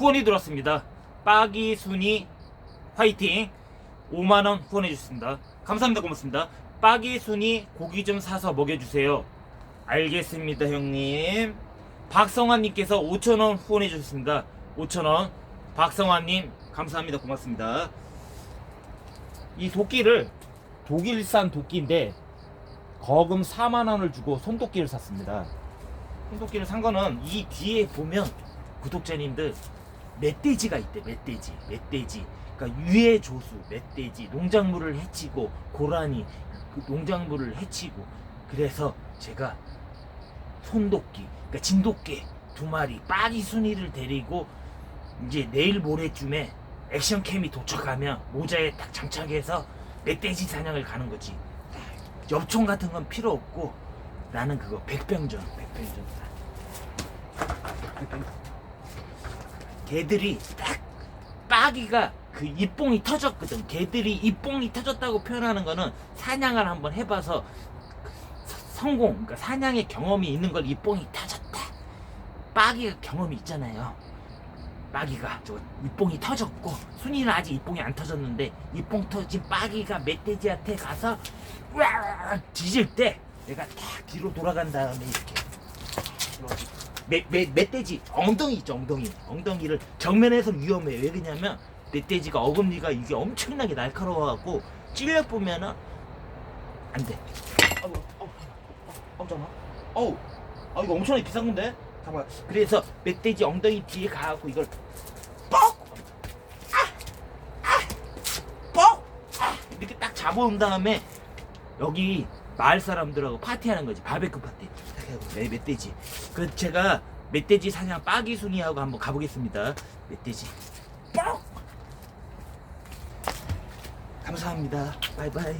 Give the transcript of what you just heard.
후원이 들어왔습니다. 빠기 순이 화이팅 5만 원 후원해 주셨습니다. 감사합니다. 고맙습니다. 빠기 순이 고기 좀 사서 먹여주세요. 알겠습니다, 형님. 박성환님께서 5천 원 후원해 주셨습니다. 5천 원. 박성환님 감사합니다. 고맙습니다. 이 도끼를 독일산 도끼인데 거금 4만 원을 주고 손도끼를 샀습니다. 손도끼를 산 거는 이 뒤에 보면 구독자님들 멧돼지가 있대 멧돼지 멧돼지. 그러니까 유해 조수 멧돼지. 농작물을 해치고 고라니 그 농작물을 해치고. 그래서 제가 손도끼 그러니까 진돗개 두 마리 빠기 순이를 데리고 이제 내일 모레쯤에 액션캠이 도착하면 모자에 딱 장착해서 멧돼지 사냥을 가는 거지. 엽총 같은 건 필요 없고 나는 그거 백병전 백병전 개들이 딱 빠기가 그 입봉이 터졌거든 개들이 입봉이 터졌다고 표현하는 거는 사냥을 한번 해봐서 서- 성공 그러니까 사냥의 경험이 있는 걸 입봉이 터졌다 빠기가 경험이 있잖아요 빠기가 저 입봉이 터졌고 순이는 아직 입봉이 안 터졌는데 입봉 터진 빠기가 멧돼지한테 가서 으악 뒤질 때 내가 딱 뒤로 돌아간 다음에 이렇게 멧, 멧, 멧돼지 엉덩이 있죠 엉덩이. 엉덩이를 정면에서 위험해. 왜 그러냐면 멧돼지가 어금니가 이게 엄청나게 날카로워갖고 찔려 보면은 안돼. 어우 어우 어우 잠깐 어우 아 이거 엄청나게 비싼 건데? 잠깐 그래서 멧돼지 엉덩이 뒤에 가갖고 이걸 뻑! 뻑! 아! 이렇게 딱 잡아온 다음에 여기 마을 사람들하고 파티하는 거지. 바베큐 파티 내 멧돼지. 그 제가 멧돼지 사냥 빠기순이하고 한번 가보겠습니다. 멧돼지. 뻑! 감사합니다. 바이바이